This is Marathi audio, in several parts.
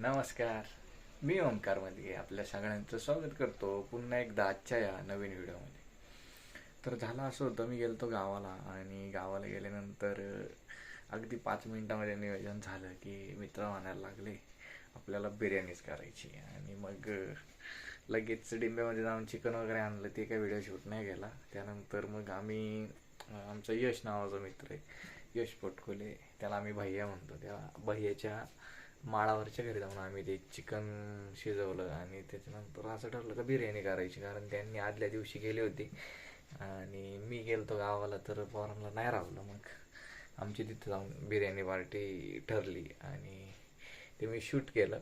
नमस्कार. मी ओंकारमध्ये आपल्या सगळ्यांचं स्वागत करतो पुन्हा एकदा आजच्या या नवीन व्हिडिओमध्ये. तर झालं असं होतं मी गेलतो गावाला आणि गावाला गेल्यानंतर अगदी पाच मिनिटामध्ये नियोजन झालं की मित्र म्हणायला लागले आपल्याला बिर्याणीच करायची आणि मग लगेच डिंब्यामध्ये जाऊन चिकन वगैरे आणलं ते काही व्हिडिओ शूट नाही केला. त्यानंतर मग आम्ही आमचा यश नावाचा मित्र आहे यश पोटकोले त्याला आम्ही भैया म्हणतो. त्या भैयाच्या माळावरच्या घरी जाऊन आम्ही ते चिकन शिजवलं आणि त्याच्यानंतर असं ठरलं का बिर्याणी करायची कारण त्यांनी आदल्या दिवशी गेले होते. आणि मी गेलतो गावाला तर पोरांना नाही रावलं मग. आमची तिथं जाऊन बिर्याणी पार्टी ठरली आणि ते मी शूट केलं.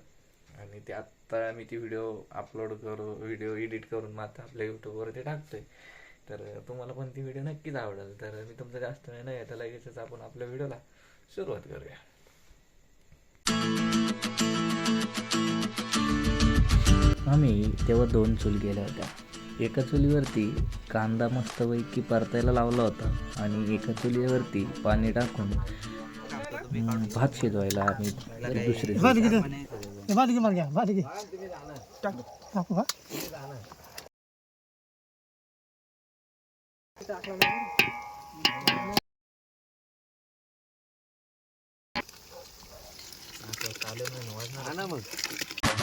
आणि ते आत्ता मी ती व्हिडिओ अपलोड करू व्हिडिओ एडिट करून मग आता आपल्या यूट्यूबवरती टाकतोय. तर तुम्हाला पण ती व्हिडिओ नक्कीच आवडेल तर मी तुमचं जास्त वेळ नाही तर लगेचच आपण आपल्या व्हिडिओला सुरुवात करूया. आम्ही तेव्हा दोन चूल केल्या होत्या. एका चुलीवरती कांदा मस्तपैकी परतायला लावला होता आणि एका चुलीवरती पाणी टाकून भात शिजवायला आणि दुसरी भात.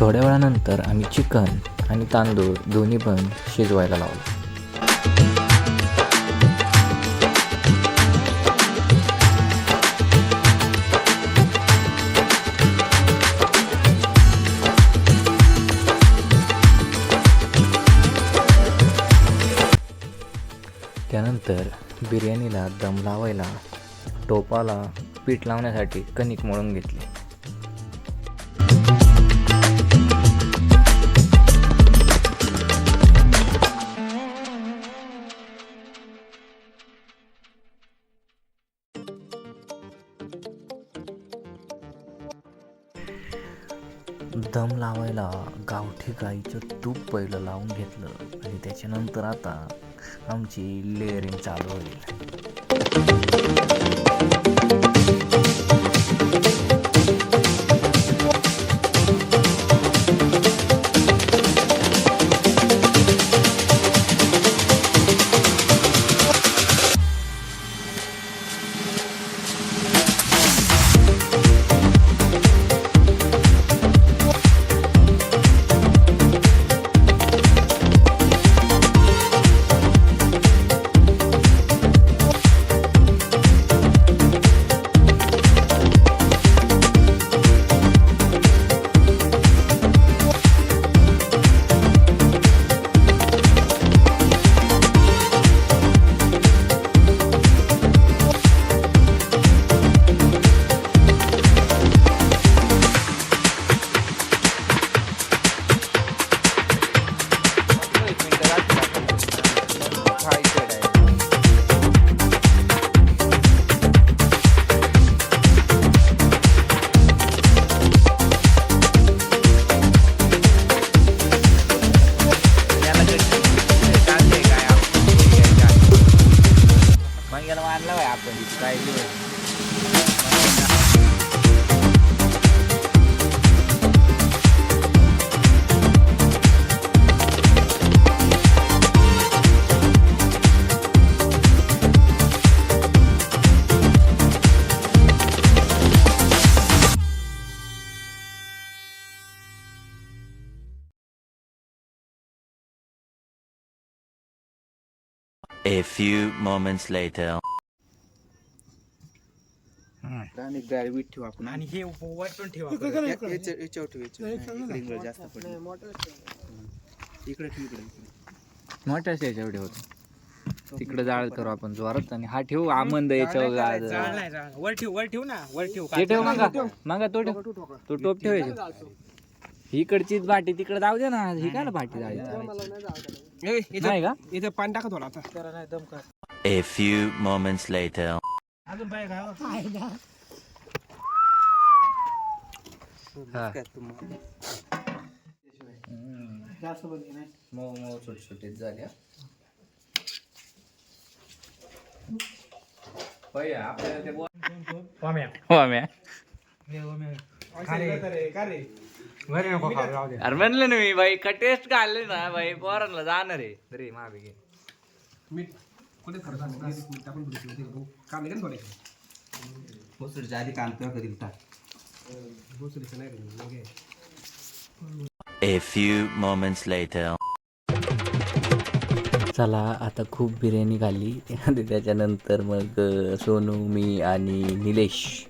थोड्या वेळानंतर आम्ही चिकन आणि तांदूळ दोन्ही पण शिजवायला लावलं. त्यानंतर बिर्याणीला दम लावायला टोपाला पीठ लावण्यासाठी कणिक मळून घेतली. दम लावायला गावठी गाईचं तूप पहिलं लावून घेतलं आणि त्याच्यानंतर आता आमची लेअरिंग चालू होईल. A few moments later. आणि गाडी ठेवू आपण आणि हे वाटून ठेवा इकडे- इकडे- इकडे. याच्या- याच्यावर ठेव, याच्यावर. नाही, इकडे इकडे नाही. इंग्रज जास्त पडलं. इकडे ठेव इकडे इकडे. मोठ्याच याच्यावर होतो तिकडे जाळ करू आपण जोरात आणि हा ठेवू आमंद याच्यावर जाळ जाळ- नाही, जाळ. वर ठेव वर ठेव ना वर ठेव ते ठेव मागा मागा तो ठेव तो टोप ठेवायचा इकडचीच भाटी तिकडे जाऊ दे ना. ही काय भाटी जायची. नाही का? इथं पाणी टाका थोडा आता. जरा नाही दम कर. A few moments later. अजून पाय हा. काय तुम्हाला? जास्त बघ नाही मऊ मऊ सुटसुटीत झाल्या आपल्याला ते वाम्या वाम्या घरी नको खाऊ राहू दे. अरे म्हणलं ना मी बाई का टेस्ट काढले ना? बाई पोरांना जाणार आहे. तरी मागे घे. मीठ कुठे खरं मीठ टाकून ठेवतो. कांदे का थोडे भोसडीच्या आधी कांदा कधी टाक भोसडीचं नाही रे, मग. A few moments later. चला आता खूप बिर्याणी खाल्ली. आणि त्याच्यानंतर मग अ, सोनू मी आणि निलेश.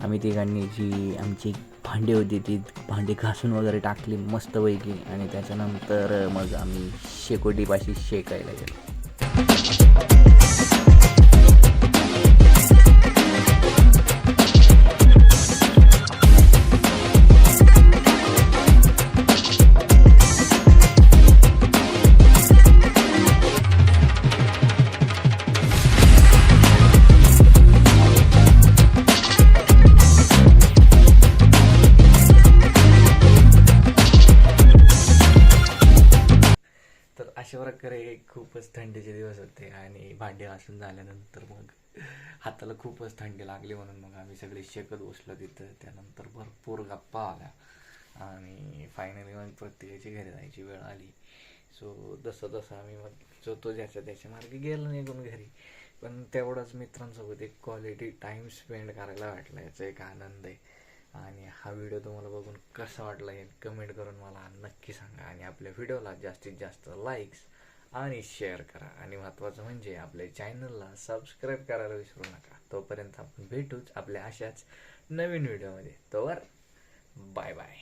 आम्ही तिघांनी जी आमची भांडी होती ती भांडी घासून वगैरे टाकली मस्तपैकी आणि त्याच्यानंतर मग आम्ही शेकोटीपाशी शेकायला गेलो. खूपच थंडीचे दिवस होते आणि भांडी घासून झाल्यानंतर मग हाताला खूपच थंडी लागली म्हणून मग आम्ही सगळे शेकत बसलो तिथं. त्यानंतर भरपूर गप्पा आल्या. आणि फायनली मग प्रत्येकाची घरी जायची वेळ आली. सो जसं जसं आम्ही मग जो तो ज्याच्या त्याच्या मार्गे गेलो निघून घरी. पण तेवढाच मित्रांसोबत एक क्वालिटी टाईम स्पेंड करायला वाटला. याचा एक आनंद आहे. आणि हा व्हिडिओ तुम्हाला बघून कसा वाटला हे कमेंट करून मला नक्की सांगा. आणि आपल्या व्हिडिओला जास्तीत जास्त लाईक्स आणि शेअर करा. आणि महत्त्वाचं म्हणजे आपल्या चॅनलला सबस्क्राईब करायला विसरू नका. तोपर्यंत आपण भेटूच आपल्या अशाच नवीन व्हिडिओमध्ये तोवर बाय बाय